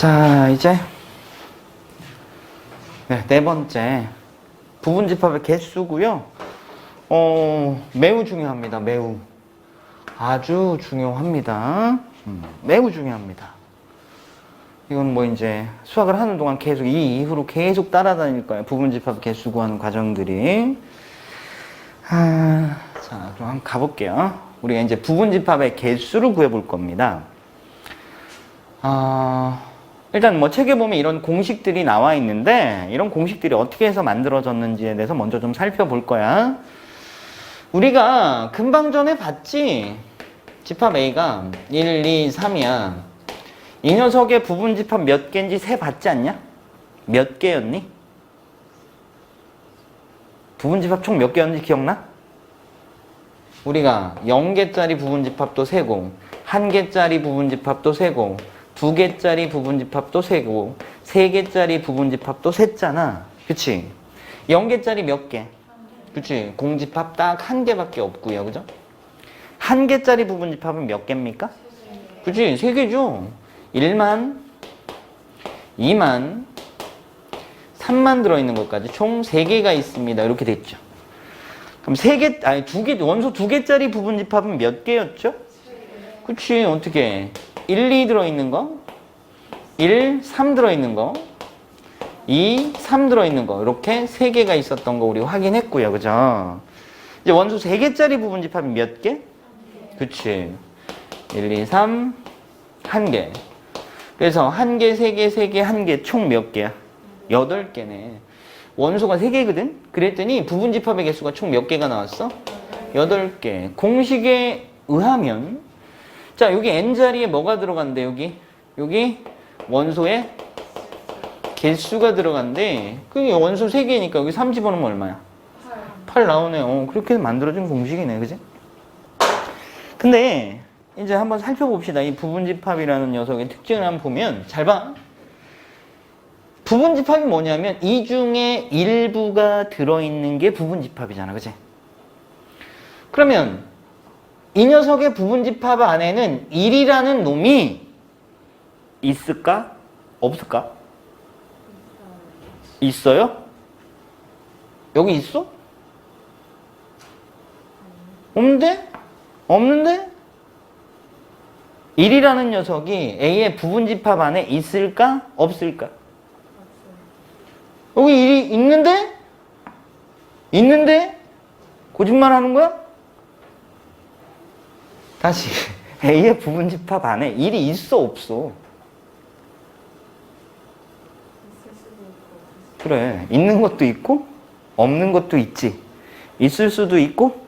자, 이제 네, 네 번째 부분 집합의 개수고요. 어, 매우 중요합니다. 매우 아주 중요합니다. 음, 매우 중요합니다. 이건 뭐 이제 수학을 하는 동안 계속 이 이후로 계속 따라다닐 거예요. 부분 집합 개수 구하는 과정들이. 아, 자, 그럼 한번 가볼게요. 우리가 이제 부분 집합의 개수를 구해볼 겁니다. 아, 일단 뭐 책에 보면 이런 공식들이 나와 있는데 이런 공식들이 어떻게 해서 만들어졌는지에 대해서 먼저 좀 살펴볼 거야. 우리가 금방 전에 봤지? 집합 A가 1, 2, 3이야. 이 녀석의 부분 집합 몇 개인지 세 봤지 않냐? 몇 개였니? 부분 집합 총 몇 개였는지 기억나? 우리가 0개짜리 부분 집합도 세고 1개짜리 부분 집합도 세고 2개짜리 부분 집합도 세고 3개짜리 부분 집합도 셌잖아. 그치? 0개짜리 몇 개? 그치? 공집합 딱 한 개밖에 없고요. 그죠? 한 개짜리 부분 집합은 몇 개입니까? 그치? 세 개죠. 1만, 2만, 3만 들어있는 것까지 총 3개가 있습니다. 이렇게 됐죠. 그럼 세 개, 아니 두 개, 원소 두 개짜리 부분 집합은 몇 개였죠? 그치, 어떻게. 1, 2 들어있는 거, 1, 3 들어있는 거, 2, 3 들어있는 거. 이렇게 세 개가 있었던 거 우리 확인했고요. 그죠? 이제 원소 세 개짜리 부분 집합이 몇 개? 그치. 1, 2, 3, 한 개. 그래서 한 개, 세 개, 세 개, 한 개, 총 몇 개야? 여덟 개네. 원소가 세 개거든? 그랬더니 부분 집합의 개수가 총 몇 개가 나왔어? 여덟 개. 공식에 의하면, 자, 여기 n자리에 뭐가 들어간대, 여기? 여기 원소에 개수가 들어간대. 그게 원소 세 개니까 여기 3 집어넣으면 얼마야? 8 나오네. 어, 그렇게 만들어진 공식이네. 그지? 근데 이제 한번 살펴봅시다. 이 부분집합이라는 녀석의 특징을 한번 보면 잘 봐. 부분집합이 뭐냐면 이 중에 일부가 들어있는 게 부분집합이잖아. 그지? 그러면 이 녀석의 부분집합 안에는 1이라는 놈이 있을까? 없을까? 있어요? 여기 있어? 없는데? 없는데? 1이라는 녀석이 A의 부분집합 안에 있을까? 없을까? 여기 1이 있는데? 있는데? 거짓말 하는 거야? 다시 A의 부분 집합 안에 1이 있어 없어? 그래. 있는 것도 있고 없는 것도 있지. 있을 수도 있고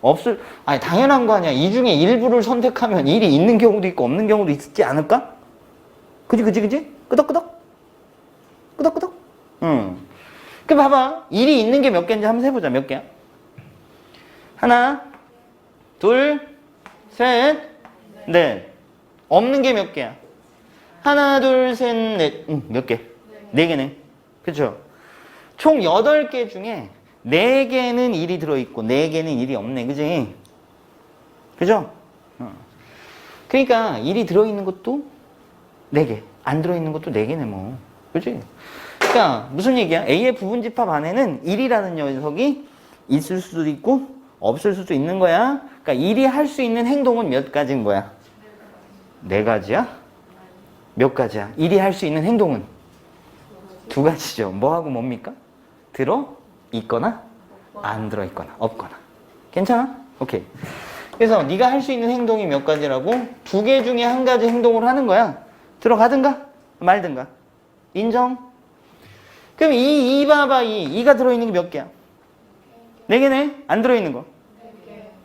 없을 아니 당연한 거 아니야. 이 중에 일부를 선택하면 일이 있는 경우도 있고 없는 경우도 있지 않을까? 그지 그지 그지? 끄덕끄덕? 끄덕끄덕? 응그 봐봐. 일이 있는 게 몇 개인지 한번 세보자. 몇 개야? 하나 둘 셋 넷 없는 게 몇 개야 하나 둘 셋넷몇 개? 네 개네 그죠? 총 8개 중에 4개는 일이 들어있고 4개는 일이 없네. 그지? 그죠? 어. 그러니까 일이 들어있는 것도 4개, 안 들어있는 것도 4개네 뭐. 그지? 그러니까 무슨 얘기야? A의 부분 집합 안에는 1이라는 녀석이 있을 수도 있고 없을 수도 있는 거야. 그러니까 일이 할 수 있는 행동은 몇 가지인 거야? 네 가지야? 몇 가지야? 일이 할 수 있는 행동은? 두 가지죠. 뭐하고 뭡니까? 들어 있거나 안 들어 있거나 없거나. 괜찮아? 오케이. 그래서 네가 할 수 있는 행동이 몇 가지라고? 두 개 중에 한 가지 행동을 하는 거야. 들어가든가 말든가. 인정? 그럼 이, 이 봐봐, 이. 이가 들어있는 게 몇 개야? 네 개네? 안 들어있는 거?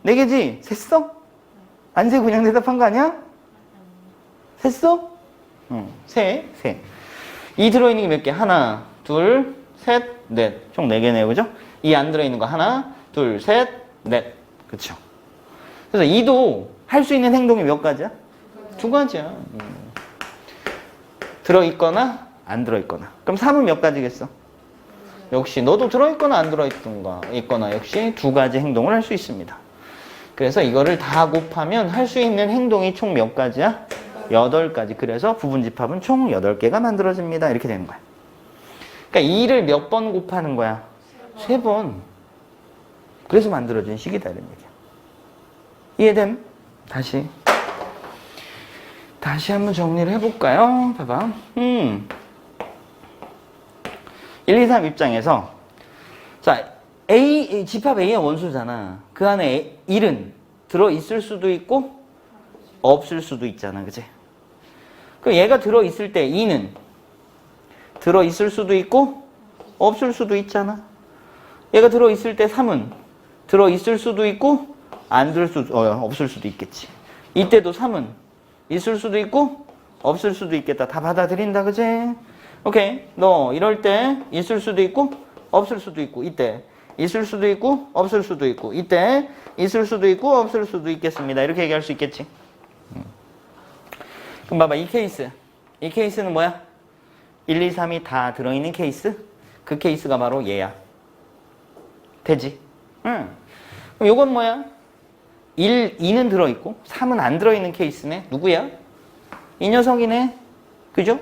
네 개지? 셌어? 안 세고 그냥 대답한 거 아니야? 셌어? 응. 세, 세. 이 들어있는 게 몇 개? 하나, 둘, 셋, 넷. 총 네 개네요. 그죠? 이 안 들어있는 거 하나, 둘, 셋, 넷. 그쵸? 그래서 이도 할 수 있는 행동이 몇 가지야? 두 가지야. 음. 들어있거나 안 들어있거나. 그럼 3은 몇 가지겠어? 역시 너도 들어있거나 안 들어있던가 있거나 역시 두 가지 행동을 할 수 있습니다. 그래서 이거를 다 곱하면 할 수 있는 행동이 총 몇 가지야? 8가지. 그래서 부분집합은 총 8개가 만들어집니다. 이렇게 되는 거야. 그러니까 2를 몇 번 곱하는 거야? 세 번. 그래서 만들어진 식이다 이런 얘기야. 이해됨? 다시. 다시 한번 정리를 해볼까요? 봐봐. 음. 1, 2, 3 입장에서 자 A 집합 A의 원소잖아. 그 안에 1은 들어 있을 수도 있고 없을 수도 있잖아, 그지? 그럼 얘가 들어 있을 때 2는 들어 있을 수도 있고 없을 수도 있잖아. 얘가 들어 있을 때 3은 들어 있을 수도 있고 안 들을 수도 어, 없을 수도 있겠지. 이때도 3은 있을 수도 있고 없을 수도 있겠다. 다 받아들인다, 그지? 오케이. 너 이럴 때 있을 수도 있고 없을 수도 있고 이때 있을 수도 있고 없을 수도 있고 이때 있을 수도 있고 없을 수도 있겠습니다. 이렇게 얘기할 수 있겠지. 음. 그럼 봐봐 이 케이스 이 케이스는 뭐야? 1, 2, 3이 다 들어있는 케이스 그 케이스가 바로 얘야. 되지? 응. 그럼 요건 뭐야? 1, 2는 들어있고 3은 안 들어있는 케이스네. 누구야? 이 녀석이네. 그죠?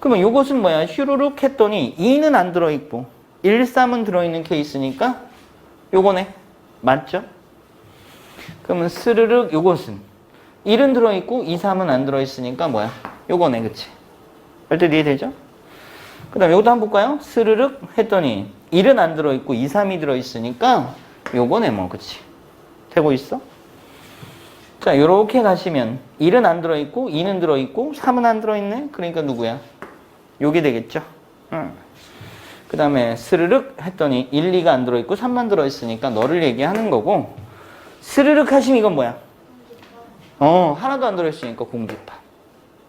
그러면 요것은 뭐야? 슈루룩 했더니 2는 안 들어있고 1, 3은 들어있는 케이스니까 요거네. 맞죠? 그러면 스르륵 요것은 1은 들어있고 2, 3은 안 들어있으니까 뭐야? 요거네. 그치? 할때 이해되죠? 그 다음에 요것도 한번 볼까요? 스르륵 했더니 1은 안 들어있고 2, 3이 들어있으니까 요거네 뭐 그치? 되고 있어? 자 요렇게 가시면 1은 안 들어있고 2는 들어있고 3은 안 들어있네? 그러니까 누구야? 요게 되겠죠? 응. 그 다음에 스르륵 했더니 1, 2가 안 들어있고 3만 들어있으니까 너를 얘기하는 거고 스르륵 하시면 이건 뭐야? 어 하나도 안 들어있으니까 공집합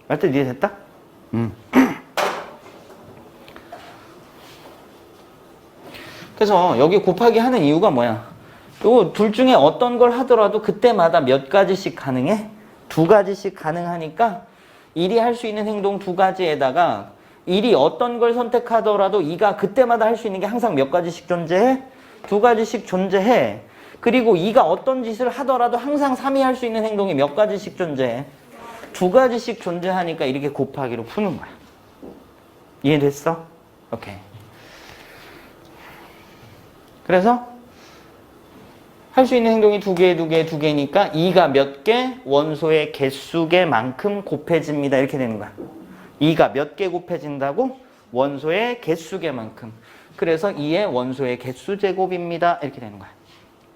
말때 이해됐다? 음. 그래서 여기 곱하기 하는 이유가 뭐야? 요둘 중에 어떤 걸 하더라도 그때마다 몇 가지씩 가능해? 두 가지씩 가능하니까 일이 할 수 있는 행동 두 가지에다가 일이 어떤 걸 선택하더라도 이가 그때마다 할 수 있는 게 항상 몇 가지씩 존재해? 두 가지씩 존재해. 그리고 이가 어떤 짓을 하더라도 항상 3이 할 수 있는 행동이 몇 가지씩 존재해? 두 가지씩 존재하니까 이렇게 곱하기로 푸는 거야. 이해됐어? 오케이. 그래서 할 수 있는 행동이 두 개, 두 개, 두 개니까 2가 몇 개? 원소의 개수 개만큼 곱해집니다. 이렇게 되는 거야. 2가 몇 개 곱해진다고? 원소의 개수개만큼. 그래서 2의 원소의 개수 제곱입니다. 이렇게 되는 거야.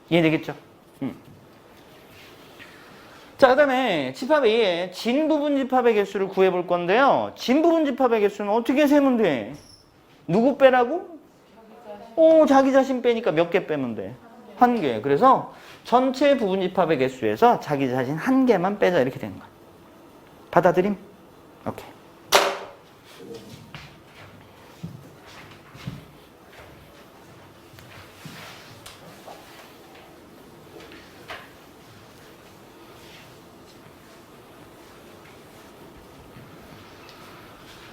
이해되겠죠? 음. 자, 그 다음에 집합 A의 진 부분 집합의 개수를 구해볼 건데요. 진 부분 집합의 개수는 어떻게 세면 돼? 누구 빼라고? 오, 자기 자신 빼니까 몇 개 빼면 돼? 한 개. 그래서 전체 부분 집합의 개수에서 자기 자신 한 개만 빼자 이렇게 되는 거야. 받아들임? 오케이.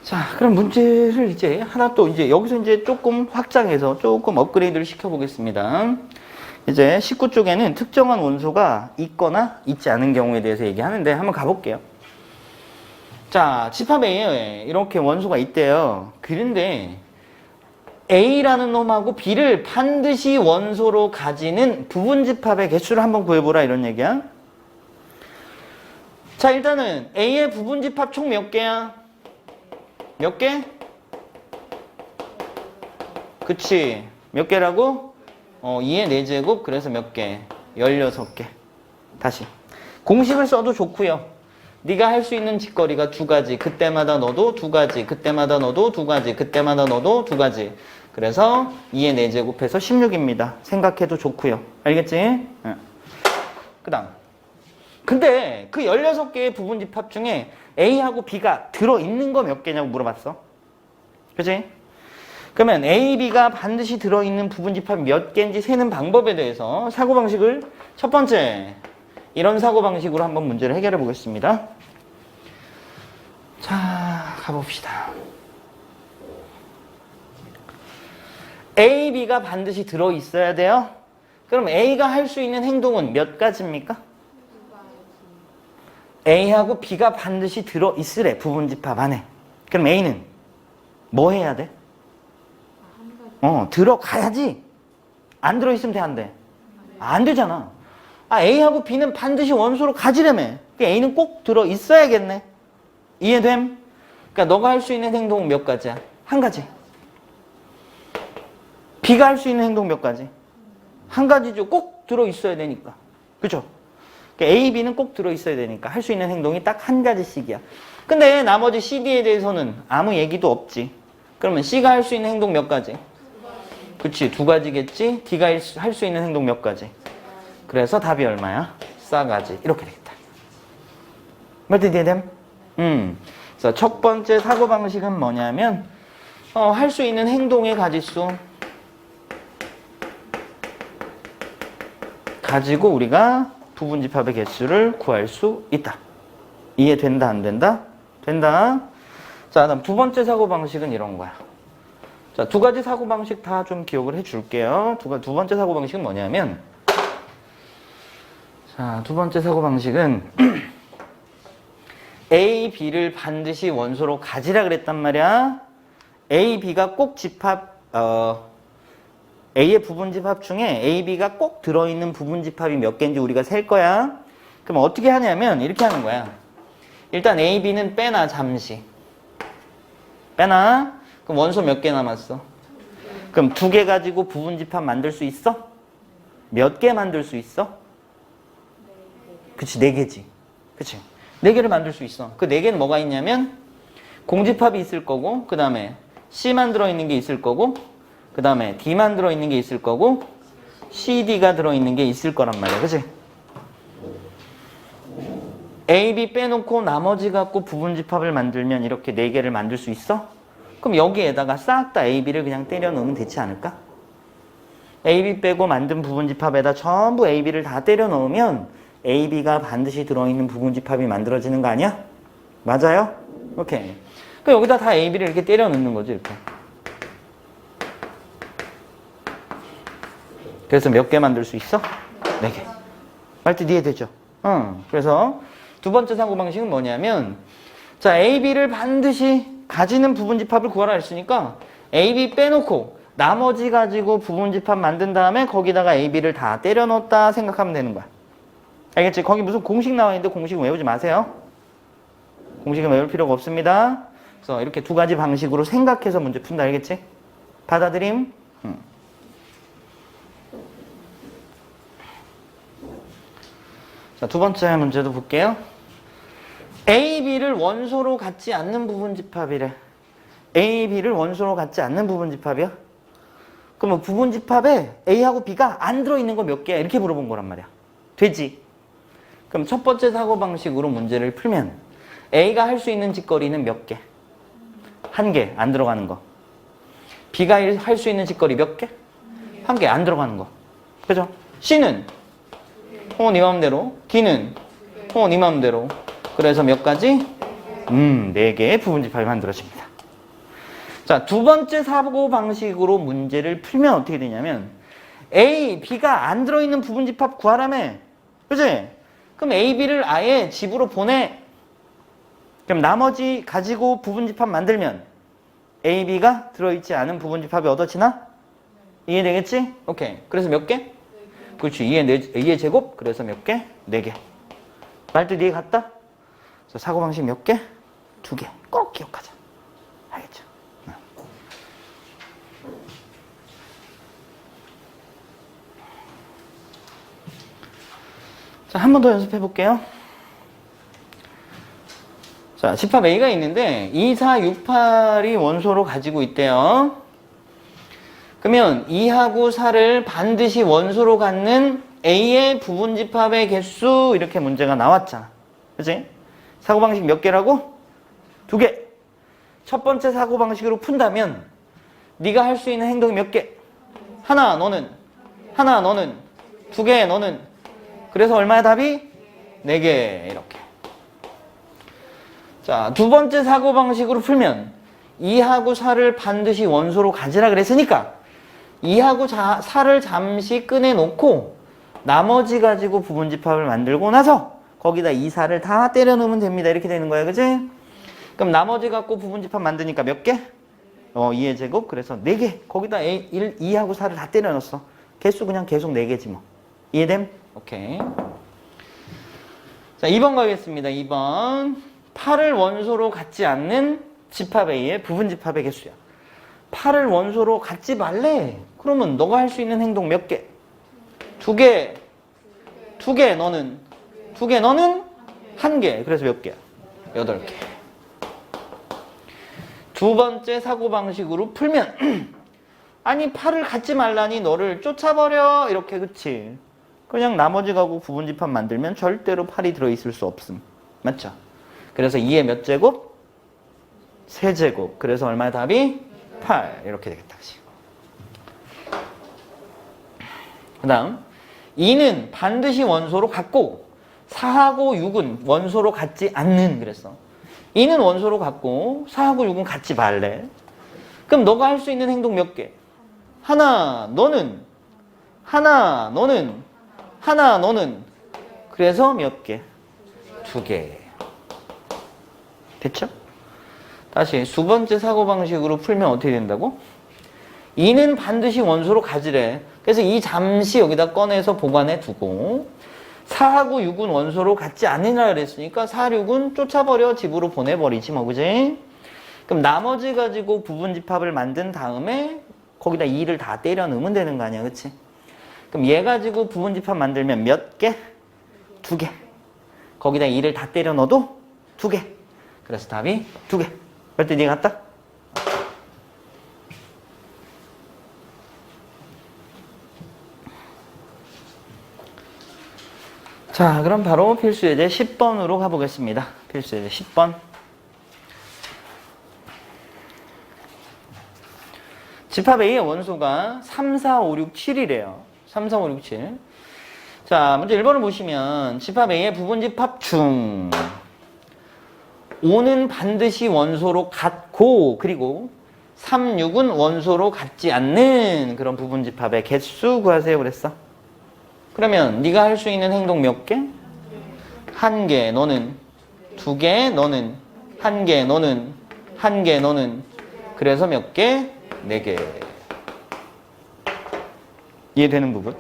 자, 그럼 문제를 이제 하나 또 이제 여기서 이제 조금 확장해서 조금 업그레이드를 시켜보겠습니다. 이제 19쪽에는 특정한 원소가 있거나 있지 않은 경우에 대해서 얘기하는데 한번 가볼게요. 자, 집합 A에 이렇게 원소가 있대요. 그런데 A라는 놈하고 B를 반드시 원소로 가지는 부분 집합의 개수를 한번 구해보라 이런 얘기야. 자, 일단은 A의 부분 집합 총 몇 개야? 몇 개? 그치. 몇 개라고? 어, 2의 4제곱, 그래서 몇 개? 16개. 다시. 공식을 써도 좋고요. 네가 할 수 있는 짓거리가 두 가지. 그때마다 넣어도 두 가지. 그때마다 넣어도 두 가지. 그때마다 넣어도 두 가지. 그래서 2의 4제곱해서 16입니다. 생각해도 좋고요. 알겠지? 응. 그 다음. 근데 그 16개의 부분 집합 중에 A하고 B가 들어있는 거 몇 개냐고 물어봤어. 그치? 그러면 A, B가 반드시 들어있는 부분 집합 몇 개인지 세는 방법에 대해서 사고방식을 첫 번째 이런 사고방식으로 한번 문제를 해결해 보겠습니다. 자, 가봅시다. A, B가 반드시 들어있어야 돼요. 그럼 A가 할 수 있는 행동은 몇 가지입니까? A하고 B가 반드시 들어있으래 부분집합 안에 그럼 A는 뭐 해야 돼? 어 들어가야지 안 들어있으면 돼 안 돼? 안 되잖아 아 A하고 B는 반드시 원소로 가지려며 그러니까 A는 꼭 들어있어야겠네 이해됨? 그러니까 너가 할 수 있는 행동은 몇 가지야? 한 가지 B가 할 수 있는 행동 몇 가지? 한 가지죠 꼭 들어있어야 되니까 그죠? 그러니까 A, B는 꼭 들어있어야 되니까 할 수 있는 행동이 딱 한 가지씩이야. 근데 나머지 C, D에 대해서는 아무 얘기도 없지. 그러면 C가 할 수 있는 행동 몇 가지? 그치, 두 가지겠지? D가 할 수 있는 행동 몇 가지? 그래서 답이 얼마야? 싸가지. 이렇게 되겠다. 이해됨? 음. 그래서 첫 번째 사고방식은 뭐냐면, 어, 할 수 있는 행동의 가지수. 가지고 우리가 부분 집합의 개수를 구할 수 있다. 이해된다, 안 된다? 된다. 자, 다음 두 번째 사고 방식은 이런 거야. 자, 두 가지 사고 방식 다 좀 기억을 해 줄게요. 두, 가- 두 번째 사고 방식은 뭐냐면, 자, 두 번째 사고 방식은 A, B를 반드시 원소로 가지라 그랬단 말이야. A, B가 꼭 집합, 어, A의 부분집합 중에 A, B가 꼭 들어있는 부분집합이 몇 개인지 우리가 셀 거야. 그럼 어떻게 하냐면 이렇게 하는 거야. 일단 A, B는 빼놔 잠시. 빼놔. 그럼 원소 몇 개 남았어? 그럼 두 개 가지고 부분집합 만들 수 있어? 몇 개 만들 수 있어? 그치, 네 개지. 그치. 네 개를 만들 수 있어. 그 네 개는 뭐가 있냐면 공집합이 있을 거고, 그 다음에 C만 들어있는 게 있을 거고, 그 다음에 D만 들어있는 게 있을 거고 CD가 들어있는 게 있을 거란 말이야 그치? A, B 빼놓고 나머지 갖고 부분집합을 만들면 이렇게 네 개를 만들 수 있어? 그럼 여기에다가 싹 다 A, B를 그냥 때려 넣으면 되지 않을까? A, B 빼고 만든 부분집합에다 전부 A, B를 다 때려 넣으면 A, B가 반드시 들어있는 부분집합이 만들어지는 거 아니야? 맞아요? 오케이. 그 여기다 다 A, B를 이렇게 때려 넣는 거지 이렇게. 그래서 몇 개 만들 수 있어? 네 개. 말뜻 이해되죠? 어. 그래서 두 번째 사고 방식은 뭐냐면 자 A, B를 반드시 가지는 부분 집합을 구하라 했으니까 A, B 빼놓고 나머지 가지고 부분 집합 만든 다음에 거기다가 A, B를 다 때려 넣었다 생각하면 되는 거야. 알겠지? 거기 무슨 공식 나와 있는데 공식 외우지 마세요. 공식은 외울 필요가 없습니다. 그래서 이렇게 두 가지 방식으로 생각해서 문제 푼다. 알겠지? 받아들임? 음. 자, 두 번째 문제도 볼게요. A, B를 원소로 갖지 않는 부분 집합이래. A, B를 원소로 갖지 않는 부분 집합이야? 그러면 부분 집합에 A하고 B가 안 들어있는 거 몇 개야? 이렇게 물어본 거란 말이야. 되지? 그럼 첫 번째 사고방식으로 문제를 풀면 A가 할 수 있는 짓거리는 몇 개? 한 개, 안 들어가는 거. B가 할 수 있는 짓거리 몇 개? 한 개, 안 들어가는 거. 그죠? C는 어, 네 맘대로. D는 어, 네. 그래서 몇 가지? 음, 네 개의 부분집합이 만들어집니다. 자, 두 번째 사고 방식으로 문제를 풀면 어떻게 되냐면 A, B가 안 들어있는 부분집합 구하라며. 그지? 그럼 A, B를 아예 집으로 보내. 그럼 나머지 가지고 부분집합 만들면 A, B가 들어있지 않은 부분집합이 얻어지나? 이해되겠지? 오케이. 그래서 몇 개? 그렇지. 2의, 4, 2의 제곱? 그래서 몇 개? 4개. 말뜻 이해 갔다? 그래서 사고방식 몇 개? 두 개. 꼭 기억하자. 알겠죠? 네. 자, 한 번 더 연습해 볼게요. 자, 집합 A가 있는데 2, 4, 6, 8이 원소로 가지고 있대요. 그러면 2하고 4를 반드시 원소로 갖는 A의 부분 집합의 개수 이렇게 문제가 나왔잖아. 그치? 사고방식 몇 개라고? 두 개. 첫 번째 사고방식으로 푼다면 네가 할 수 있는 행동이 몇 개? 하나 너는 하나 너는 두 개 너는 그래서 얼마야 답이? 네 개 이렇게. 자, 두 번째 사고방식으로 풀면 2하고 4를 반드시 원소로 가지라 그랬으니까 2하고 4를 잠시 꺼내놓고 나머지 가지고 부분집합을 만들고 나서 거기다 이 4를 다 때려 넣으면 됩니다. 이렇게 되는 거야. 그지? 그럼 나머지 갖고 부분집합 만드니까 몇 개? 어, 2의 제곱. 그래서 4개. 거기다 A, 1, 2하고 4를 다 때려 넣었어. 개수 그냥 계속 4개지 뭐. 이해됨? 오케이. 자, 2번 가겠습니다. 2번. 8을 원소로 갖지 않는 집합 A의 부분 집합의 개수야. 8을 원소로 갖지 말래. 그러면 너가 할 수 있는 행동 몇 개? 두 개. 두 개 너는. 두 개 너는 한 개. 그래서 몇 개야? 여덟 개. 두 번째 사고방식으로 풀면 아니 8을 갖지 말라니 너를 쫓아버려 이렇게 그치 그냥 나머지 가고 부분집합 만들면 절대로 8이 들어있을 수 없음 맞죠? 그래서 2의 몇 제곱? 세제곱 그래서 얼마야 답이? 8 이렇게 되겠다 그치? 그 다음 2는 반드시 원소로 갖고 4하고 6은 원소로 갖지 않는 그랬어 2는 원소로 갖고 4하고 6은 갖지 말래 그럼 너가 할 수 있는 행동 몇 개? 하나 너는 하나 너는 하나 너는 그래서 몇 개? 두 개. 됐죠? 다시 두 번째 사고방식으로 풀면 어떻게 된다고? 2는 반드시 원소로 가지래. 그래서 이 잠시 여기다 꺼내서 보관해 두고 4하고 6은 원소로 갖지 않느냐 그랬으니까 4, 6은 쫓아버려 집으로 보내버리지 뭐 그지? 그럼 나머지 가지고 부분집합을 만든 다음에 거기다 2를 다 때려 넣으면 되는 거 아니야 그치? 그럼 얘 가지고 부분집합 만들면 몇 개? 두 개. 거기다 2를 다 때려 넣어도 두 개. 그래서 답이 두 개. 그럴 네가 갔다? 자, 그럼 바로 필수 예제 10번으로 가보겠습니다. 필수 예제 10번. 집합 A의 원소가 3, 4, 5, 6, 7이래요. 3, 4, 5, 6, 7. 자, 먼저 1번을 보시면 집합 A의 부분 집합 중 5는 반드시 원소로 같고 그리고 3, 6은 원소로 같지 않는 그런 부분 집합의 개수 구하세요 그랬어. 그러면 네가 할 수 있는 행동 몇 개? 한 개, 너는 두 개, 너는 한 개, 너는 한 개, 너는 그래서 몇 개? 네 개. 이해되는 부분?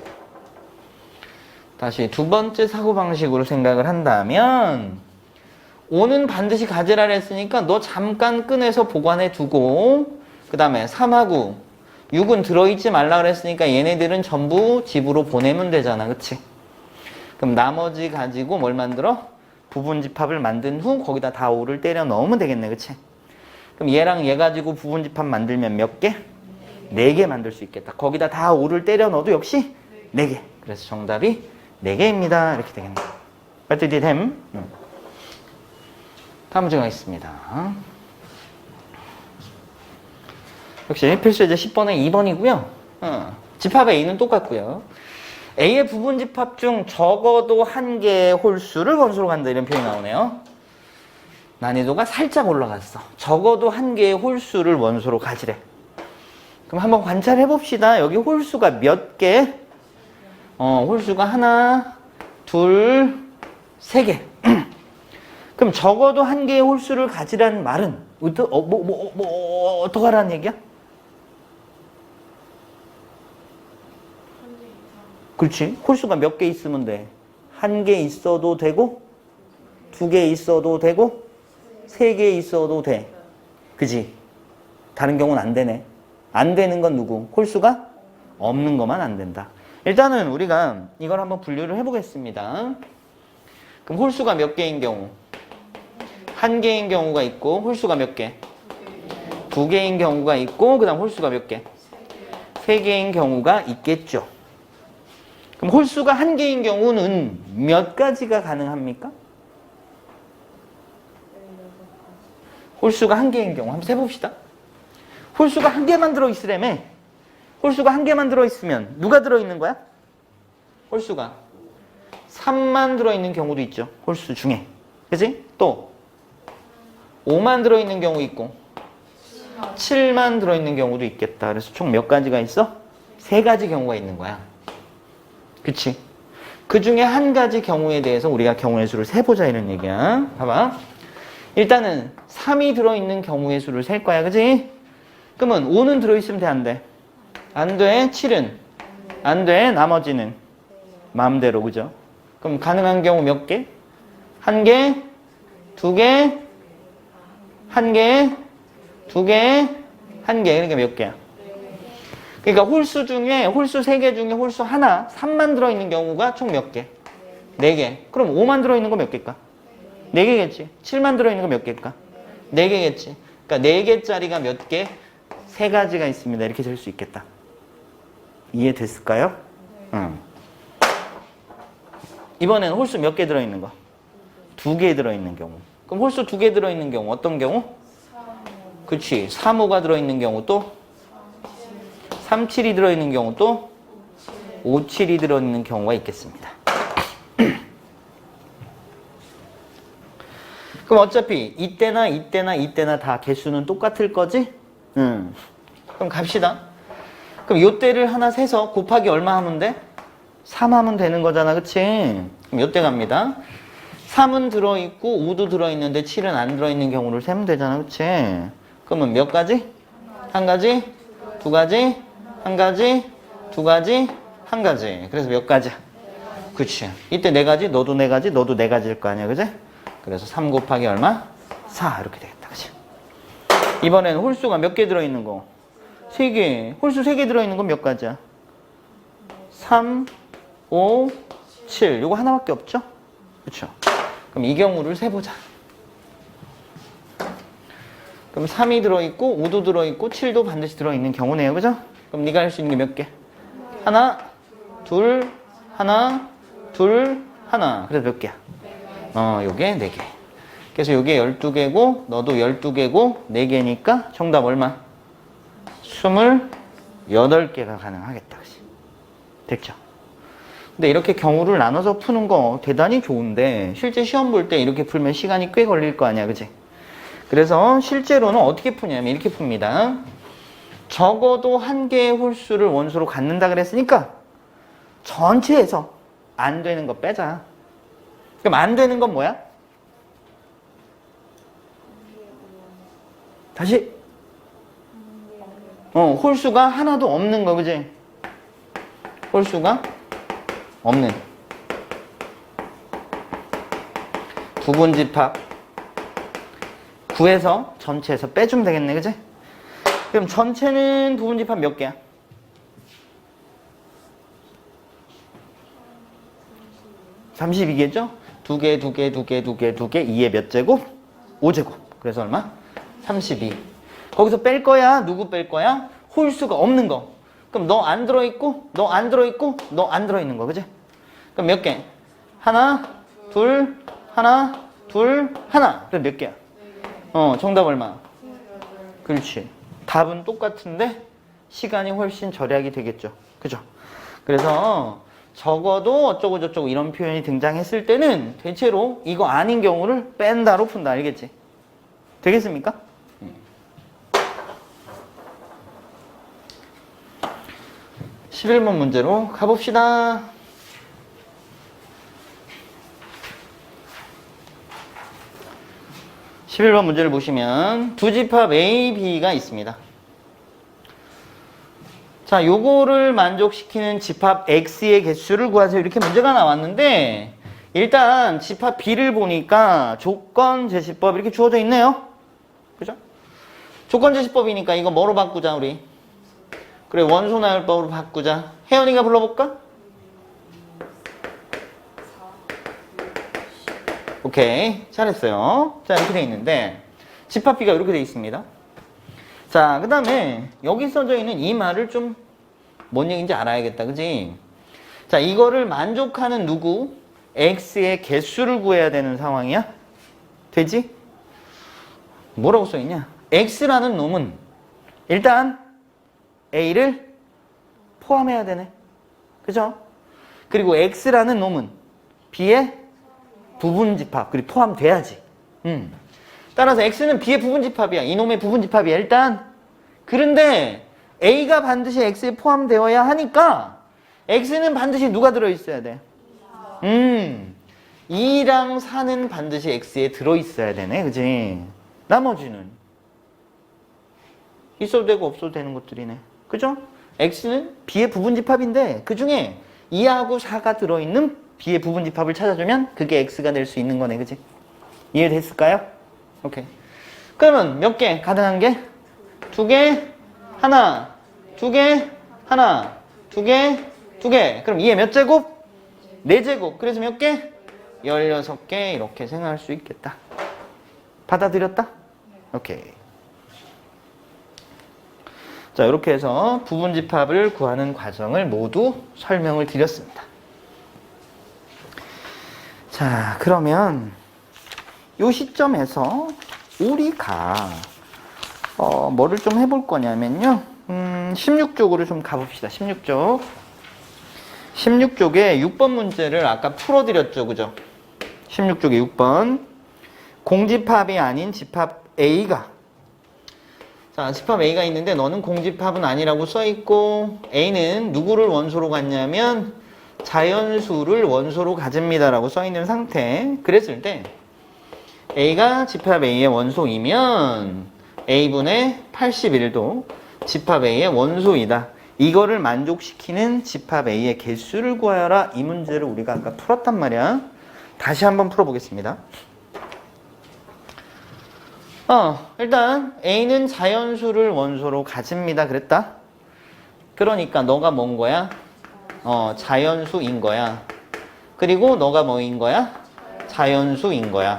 다시 두 번째 사고방식으로 생각을 한다면 5는 반드시 가지라 했으니까 너 잠깐 꺼내서 보관해 두고 그 다음에 3하고 6은 들어있지 말라 그랬으니까 얘네들은 전부 집으로 보내면 되잖아 그치? 그럼 나머지 가지고 뭘 만들어? 부분집합을 만든 후 거기다 다 5를 때려 넣으면 되겠네 그치? 그럼 얘랑 얘 가지고 부분집합 만들면 몇 개? 4개 만들 수 있겠다 거기다 다 5를 때려 넣어도 역시 4개 그래서 정답이 4개입니다 이렇게 되겠네 빨리 됨 음. 다음 문제 가겠습니다 역시 필수예제 10번에 2번이고요. 어, 집합의 A는 똑같고요. A의 부분 집합 중 적어도 한 개의 홀수를 원소로 간다 이런 표현이 나오네요. 난이도가 살짝 올라갔어. 적어도 한 개의 홀수를 원소로 가지래. 그럼 한번 관찰해 봅시다. 여기 홀수가 몇 개? 어, 홀수가 하나, 둘, 세 개. 그럼 적어도 한 개의 홀수를 가지라는 말은 어, 뭐, 뭐, 뭐, 어떡하라는 얘기야? 그렇지. 홀수가 몇 개 있으면 돼. 한 개 있어도 되고, 두 개 있어도 되고, 세 개 있어도 돼. 그지? 다른 경우는 안 되네. 안 되는 건 누구? 홀수가 없는 것만 안 된다. 일단은 우리가 이걸 한번 분류를 해보겠습니다. 그럼 홀수가 몇 개인 경우? 한 개인 경우가 있고, 홀수가 몇 개? 두 개인 경우가 있고, 그 다음 홀수가 몇 개? 세 개인 경우가 있겠죠. 그럼 홀수가 한 개인 경우는 몇 가지가 가능합니까? 홀수가 한 개인 경우 한번 세봅시다. 홀수가 한 개만 들어있으려면 홀수가 한 개만 들어있으면 누가 들어있는 거야? 홀수가 3만 들어있는 경우도 있죠. 홀수 중에. 그지? 또 5만 들어있는 경우 있고 7만 들어있는 경우도 있겠다. 그래서 총 몇 가지가 있어? 세 가지 경우가 있는 거야. 그치? 그 중에 한 가지 경우에 대해서 우리가 경우의 수를 세보자 이런 얘기야. 봐봐. 일단은 3이 들어있는 경우의 수를 셀 거야. 그지? 그러면 5는 들어있으면 돼, 안 돼? 안 돼. 7은? 안 돼. 나머지는? 마음대로, 그죠? 그럼 가능한 경우 몇 개? 한 개? 두 개? 한 개? 두 개? 한 개. 그러니까 몇 개야? 그러니까 홀수 중에 홀수 세 개 중에 홀수 하나 3만 들어있는 경우가 총 몇 개? 네 개. 그럼 5만 들어있는 거 몇 개일까? 네 개겠지. 7만 들어있는 거 몇 개일까? 네 개겠지. 그러니까 네 개짜리가 몇 개? 세 가지가 있습니다. 이렇게 될 수 있겠다. 이해됐을까요? 응. 이번에는 홀수 몇 개 들어있는 거? 두 개 들어있는 경우. 그럼 홀수 두 개 들어있는 경우 어떤 경우? 그치. 3, 5가 들어있는 경우 또 3, 7이 들어있는 경우 또 5, 7이 들어있는 경우가 있겠습니다. 그럼 어차피 이때나 이때나 이때나 다 개수는 똑같을 거지? 응. 그럼 갑시다. 그럼 요때를 하나 세서 곱하기 얼마 하면 돼? 3 하면 되는 거잖아. 그치? 그럼 요때 갑니다. 3은 들어있고 5도 들어있는데 7은 안 들어있는 경우를 세면 되잖아. 그치? 그러면 몇 가지? 한 가지? 두 가지? 한 가지? 두 가지? 한 가지. 그래서 몇 가지야? 그치. 이때 네 가지, 너도 네 가지, 너도 네 가지일 거 아니야. 그지? 그래서 3 곱하기 얼마? 4. 이렇게 되겠다. 그치? 이번에는 홀수가 몇 개 들어있는 거? 세 개. 홀수 세 개 들어있는 건 몇 가지야? 3, 5, 7. 요거 하나밖에 없죠? 그쵸? 그럼 이 경우를 세보자. 그럼 3이 들어있고 5도 들어있고 7도 반드시 들어있는 경우네요. 그죠? 그럼 네가 할 수 있는 게 몇 개? 하나, 둘, 하나, 둘, 하나. 그래서 몇 개야? 어, 요게 4개. 그래서 요게 12개고 너도 12개고 4개니까 정답 얼마? 28개가 가능하겠다. 됐죠? 근데 이렇게 경우를 나눠서 푸는 거 대단히 좋은데 실제 시험 볼 때 이렇게 풀면 시간이 꽤 걸릴 거 아니야. 그치? 그래서 실제로는 어떻게 푸냐면 이렇게 풉니다. 적어도 한 개의 홀수를 원수로 갖는다 그랬으니까 전체에서 안 되는 거 빼자. 그럼 안 되는 건 뭐야? 다시. 어, 홀수가 하나도 없는 거, 그지? 홀수가 없는. 부분집합. 구해서 전체에서 빼주면 되겠네, 그지? 그럼 전체는 부분집합 몇 개야? 삼십이 개죠 두 개, 두 개, 두 개, 두 개, 두 개, 2의 몇 제곱? 5제곱. 그래서 얼마? 32. 거기서 뺄 거야? 누구 뺄 거야? 홀수가 없는 거. 그럼 너 안 들어있고, 너 안 들어있고, 너 안 들어있는 거. 그지? 그럼 몇 개? 하나, 둘, 하나, 둘, 하나. 그럼 몇 개야? 어, 정답 얼마? 그렇지. 답은 똑같은데 시간이 훨씬 절약이 되겠죠. 그죠? 그래서 적어도 어쩌고 저쩌고 이런 표현이 등장했을 때는 대체로 이거 아닌 경우를 뺀다로 푼다. 알겠지? 되겠습니까? 음. 11번 문제로 가봅시다. 십일 번 문제를 보시면 두 집합 A, B가 있습니다. 자, 요거를 만족시키는 집합 X의 개수를 구하세요. 이렇게 문제가 나왔는데 일단 집합 B를 보니까 조건 제시법 이렇게 주어져 있네요. 그죠? 조건 제시법이니까 이거 뭐로 바꾸자 우리? 그래 원소 나열법으로 바꾸자. 혜연이가 불러볼까? 오케이 잘했어요. 자 이렇게 돼 있는데 집합 B가 이렇게 돼 있습니다. 자, 그 다음에 여기 써져 있는 이 말을 좀 뭔 얘기인지 알아야겠다. 그지? 자, 이거를 만족하는 누구? X의 개수를 구해야 되는 상황이야? 되지? 뭐라고 써있냐? X라는 놈은 일단 A를 포함해야 되네. 그죠? 그리고 X라는 놈은 B의 부분 집합, 그리고 포함돼야지. 음. 따라서 X는 B의 부분 집합이야. 이놈의 부분 집합이야. 일단. 그런데 A가 반드시 X에 포함되어야 하니까 X는 반드시 누가 들어 있어야 돼? 음, 2랑 4는 반드시 x에 들어 있어야 되네, 그지? 나머지는 있어도 되고 없어도 되는 것들이네. 그죠? x는 b의 부분 집합인데 그 중에 2하고 4가 들어 있는 b의 부분 집합을 찾아주면 그게 x가 될 수 있는 거네, 그지? 이해됐을까요? 오케이. 그러면 몇 개? 가능한 게? 두 개, 하나, 두 개, 하나, 두 개, 두 개. 그럼 2의 몇 제곱? 네 제곱. 그래서 몇 개? 16개 이렇게 생각할 수 있겠다. 받아들였다? 오케이. 자, 이렇게 해서 부분 집합을 구하는 과정을 모두 설명을 드렸습니다. 자, 그러면 이 시점에서 우리가 어, 뭐를 좀 해볼 거냐면요. 음, 16쪽으로 좀 가봅시다. 16쪽. 16쪽에 6번 문제를 아까 풀어드렸죠. 그죠? 16쪽에 6번. 공집합이 아닌 집합 A가 자, 집합 A가 있는데 너는 공집합은 아니라고 써있고 A는 누구를 원소로 갖냐면 자연수를 원소로 가집니다라고 써있는 상태. 그랬을 때 A가 집합 A의 원소이면 A분의 81도 집합 A의 원소이다. 이거를 만족시키는 집합 A의 개수를 구하여라. 이 문제를 우리가 아까 풀었단 말이야. 다시 한번 풀어보겠습니다. 어, 일단 A는 자연수를 원소로 가집니다. 그랬다. 그러니까 너가 뭔 거야? 어, 자연수인 거야. 그리고 너가 뭐인 거야? 자연수인 거야.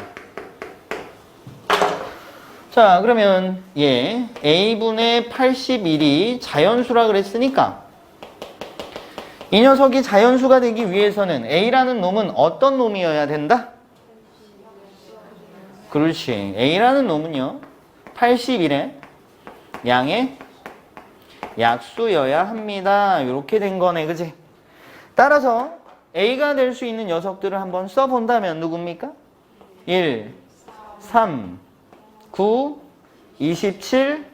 자, 그러면 얘 A분의 81이 자연수라 그랬으니까 이 녀석이 자연수가 되기 위해서는 A라는 놈은 어떤 놈이어야 된다? 그렇지. A라는 놈은요. 81의 양의 약수여야 합니다. 이렇게 된 거네. 그지? 따라서 A가 될 수 있는 녀석들을 한번 써본다면 누굽니까? 1, 3, 9, 27,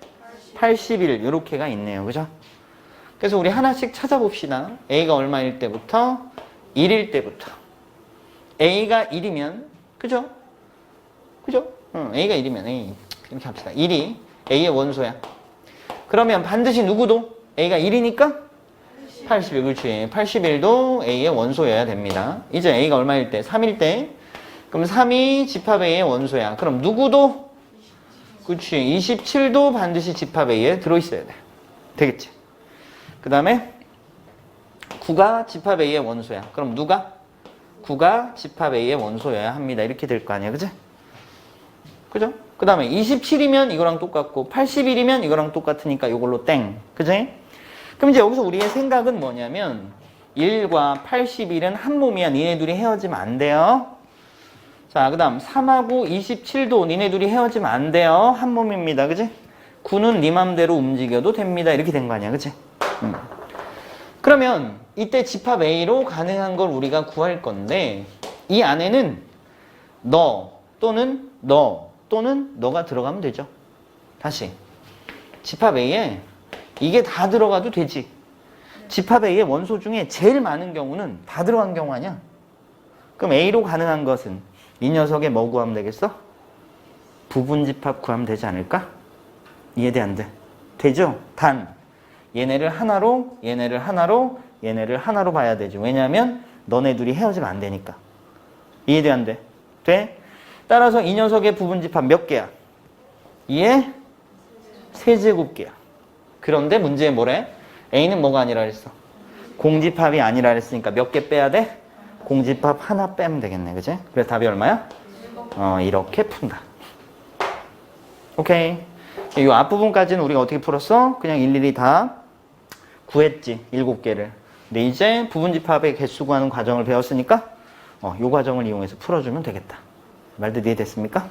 81 이렇게가 있네요. 그죠? 그래서 우리 하나씩 찾아봅시다. A가 얼마일 때부터? 1일 때부터. A가 1이면 그죠? 그죠? 응, A가 1이면 A 이렇게 합시다. 1이 A의 원소야. 그러면 반드시 누구도 A가 1이니까 81 그렇지. 81도 A의 원소여야 됩니다. 이제 A가 얼마일 때? 3일 때. 그럼 3이 집합 A의 원소야. 그럼 누구도 그렇지. 27도 반드시 집합 A에 들어있어야 돼. 되겠지. 그 다음에 9가 집합 A의 원소야. 그럼 누가? 9가 집합 A의 원소여야 합니다. 이렇게 될 거 아니야. 그지? 그죠? 그 다음에 27이면 이거랑 똑같고 81이면 이거랑 똑같으니까 이걸로 땡. 그지? 그럼 이제 여기서 우리의 생각은 뭐냐면 1과 81은 한 몸이야. 니네 둘이 헤어지면 안 돼요. 자, 그 다음 3하고 27도 니네 둘이 헤어지면 안 돼요. 한 몸입니다. 그지? 9는 네 맘대로 움직여도 됩니다. 이렇게 된 거 아니야. 그지? 음. 그러면 이때 집합 A로 가능한 걸 우리가 구할 건데 이 안에는 너 또는 너 또는 너가 들어가면 되죠. 다시 집합 A에 이게 다 들어가도 되지. 집합 A의 원소 중에 제일 많은 경우는 다 들어간 경우 아니야? 그럼 A로 가능한 것은 이 녀석의 뭐 구하면 되겠어? 부분 집합 구하면 되지 않을까? 이해돼 안 돼? 되죠? 단 얘네를 하나로 얘네를 하나로 얘네를 하나로 봐야 되죠. 왜냐하면 너네 둘이 헤어지면 안 되니까. 이해돼 안 돼? 돼? 따라서 이 녀석의 부분 집합 몇 개야? 2의 세제곱 개야. 그런데 문제에 뭐래? A는 뭐가 아니라 그랬어? 공집합이 아니라 그랬으니까 몇 개 빼야 돼? 공집합 하나 빼면 되겠네. 그지? 그래서 답이 얼마야? 어, 이렇게 푼다. 오케이. 이 앞부분까지는 우리가 어떻게 풀었어? 그냥 일일이 다 구했지. 일곱 개를. 근데 이제 부분집합의 개수 구하는 과정을 배웠으니까 어, 이 과정을 이용해서 풀어주면 되겠다. 말도 이해됐습니까?